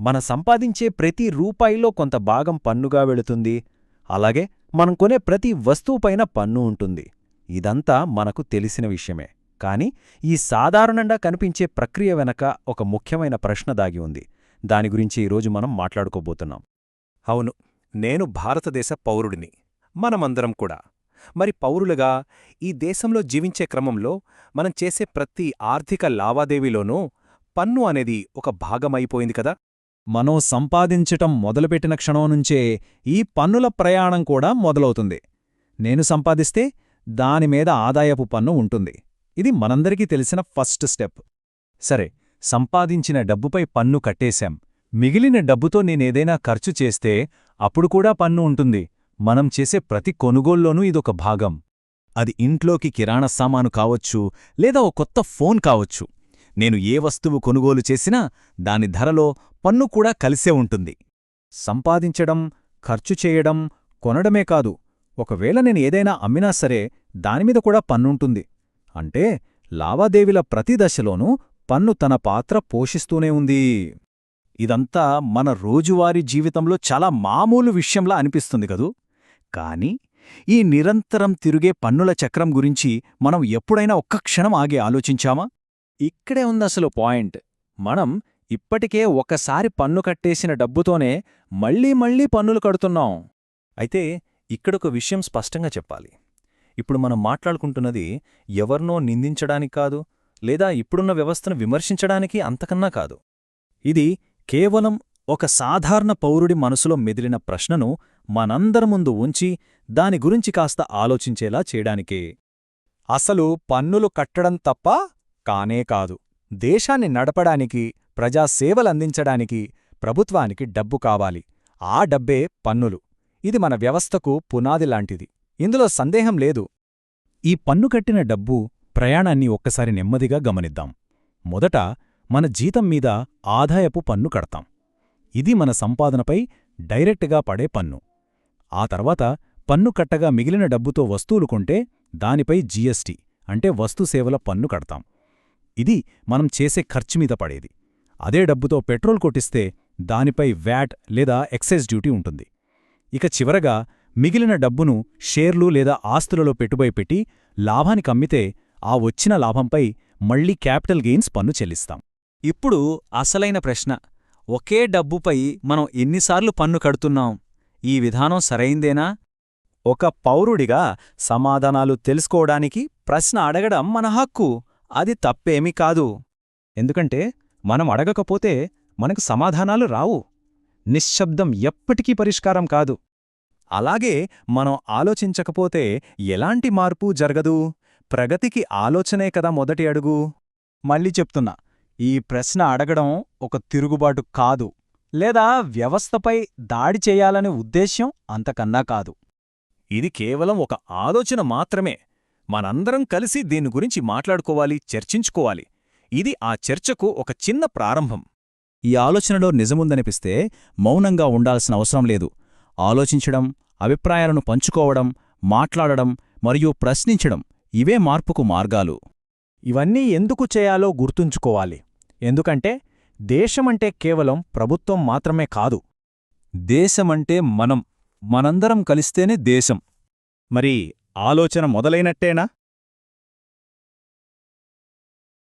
మన సంపాదించే ప్రతి రూపాయిలో కొంత భాగం పన్నుగా వెళుతుంది. అలాగే మనం కొనే ప్రతి వస్తువుపైన పన్ను ఉంటుంది. ఇదంతా మనకు తెలిసిన విషయమే. కాని ఈ సాధారణంగా కనిపించే ప్రక్రియ వెనక ఒక ముఖ్యమైన ప్రశ్న దాగి ఉంది. దాని గురించి ఈరోజు మనం మాట్లాడుకోబోతున్నాం. అవును నేను భారతదేశ పౌరుడిని. మనమందరం కూడా. మరి పౌరులుగా ఈ దేశంలో జీవించే క్రమంలో మనం చేసే ప్రతి ఆర్థిక లావాదేవీలోనూ పన్ను అనేది ఒక భాగమైపోయింది కదా? మనం సంపాదించటం మొదలుపెట్టిన క్షణం నుంచే ఈ పన్నుల ప్రయాణం కూడా మొదలవుతుంది. నేను సంపాదిస్తే దానిమీద ఆదాయపు పన్ను ఉంటుంది. ఇది మనందరికీ తెలిసిన ఫస్ట్ స్టెప్. సరే సంపాదించిన డబ్బుపై పన్ను కట్టేశాం. మిగిలిన డబ్బుతో నేనేదైనా ఖర్చు చేస్తే అప్పుడు కూడా పన్ను ఉంటుంది. మనం చేసే ప్రతి కొనుగోల్లోనూ ఇదొక భాగం. అది ఇంట్లోకి కిరాణా సామాను కావచ్చు లేదా ఓ కొత్త ఫోన్ కావచ్చు. నేను ఏ వస్తువు కొనుగోలు చేసినా దాని ధరలో పన్ను కూడా కలిసే ఉంటుంది. సంపాదించడం ఖర్చు చేయడం కొనడమే కాదు ఒకవేళ నేను ఏదైనా అమ్మినా సరే దానిమీద కూడా పన్నుంటుంది. అంటే లావాదేవీల ప్రతి దశలోనూ పన్ను తన పాత్ర పోషిస్తూనే ఉంది. ఇదంతా మన రోజువారీ జీవితంలో చాలా మామూలు విషయంలా అనిపిస్తుంది కదూ? కాని ఈ నిరంతరం తిరిగే పన్నుల చక్రం గురించి మనం ఎప్పుడైనా ఒక్క క్షణం ఆగి ఆలోచించామా? ఇక్కడే ఉందసలు పాయింట్. మనం ఇప్పటికే ఒకసారి పన్ను కట్టేసిన డబ్బుతోనే మళ్ళీ మళ్ళీ పన్నులు కడుతున్నాం. అయితే ఇక్కడొక విషయం స్పష్టంగా చెప్పాలి. ఇప్పుడు మనం మాట్లాడుకుంటున్నది ఎవర్నో నిందించడానికి కాదు లేదా ఇప్పుడున్న వ్యవస్థను విమర్శించడానికి అంతకన్నా కాదు. ఇది కేవలం ఒక సాధారణ పౌరుడి మనసులో మెదిలిన ప్రశ్నను మనందరి ముందు ఉంచి దాని గురించి కాస్త ఆలోచించేలా చేయడానికే. అసలు పన్నులు కట్టడం తప్ప కానే కాదు. దేశాన్ని నడపడానికి ప్రజాసేవలందించడానికి ప్రభుత్వానికి డబ్బు కావాలి. ఆ డబ్బే పన్నులు. ఇది మన వ్యవస్థకు పునాది లాంటిది. ఇందులో సందేహం లేదు. ఈ పన్ను కట్టిన డబ్బు ప్రయాణాన్ని ఒక్కసారి నెమ్మదిగా గమనిద్దాం. మొదట మన జీతం మీద ఆదాయపు పన్ను కడతాం. ఇది మన సంపాదనపై డైరెక్ట్గా పడే పన్ను. ఆ తర్వాత పన్ను కట్టగా మిగిలిన డబ్బుతో వస్తువులు కొంటే దానిపై జీఎస్టీ అంటే వస్తుసేవల పన్ను కడతాం. ఇది మనం చేసే ఖర్చుమీద పడేది. అదే డబ్బుతో పెట్రోల్ కొట్టిస్తే దానిపై వ్యాట్ లేదా ఎక్సైజ్ డ్యూటీ ఉంటుంది. ఇక చివరగా మిగిలిన డబ్బును షేర్లు లేదా ఆస్తులలో పెట్టుబడి పెట్టి లాభానికమ్మితే ఆ వచ్చిన లాభంపై మళ్ళీ క్యాపిటల్ గెయిన్స్ పన్ను చెల్లిస్తాం. ఇప్పుడు అసలైన ప్రశ్న. ఒకే డబ్బుపై మనం ఎన్నిసార్లు పన్ను కడుతున్నాం? ఈ విధానం సరైందేనా? ఒక పౌరుడిగా సమాధానాలు తెలుసుకోవడానికి ప్రశ్న అడగడం మన హక్కు. అది తప్పేమీ కాదు. ఎందుకంటే మనం అడగకపోతే మనకు సమాధానాలు రావు. నిశ్శబ్దం ఎప్పటికీ పరిష్కారం కాదు. అలాగే మనం ఆలోచించకపోతే ఎలాంటి మార్పు జరగదు? ప్రగతికి ఆలోచనే కదా మొదటి అడుగు. మళ్ళీ చెప్తున్నా ఈ ప్రశ్న అడగడం ఒక తిరుగుబాటు కాదు. లేదా వ్యవస్థపై దాడి చేయాలనే ఉద్దేశ్యం అంతకన్నా కాదు. ఇది కేవలం ఒక ఆలోచన మాత్రమే. మనందరం కలిసి దీని గురించి మాట్లాడుకోవాలి చర్చించుకోవాలి. ఇది ఆ చర్చకు ఒక చిన్న ప్రారంభం. ఈ ఆలోచనలో నిజముందనిపిస్తే మౌనంగా ఉండాల్సిన అవసరం లేదు. ఆలోచించడం అభిప్రాయాలను పంచుకోవడం మాట్లాడడం మరియు ప్రశ్నించడం ఇవే మార్పుకు మార్గాలు. ఇవన్నీ ఎందుకు చేయాలో గుర్తుంచుకోవాలి. ఎందుకంటే దేశమంటే కేవలం ప్రభుత్వం మాత్రమే కాదు. దేశమంటే మనం మనందరం కలిస్తేనే దేశం. మరి ఆలోచన మొదలైనట్టేనా?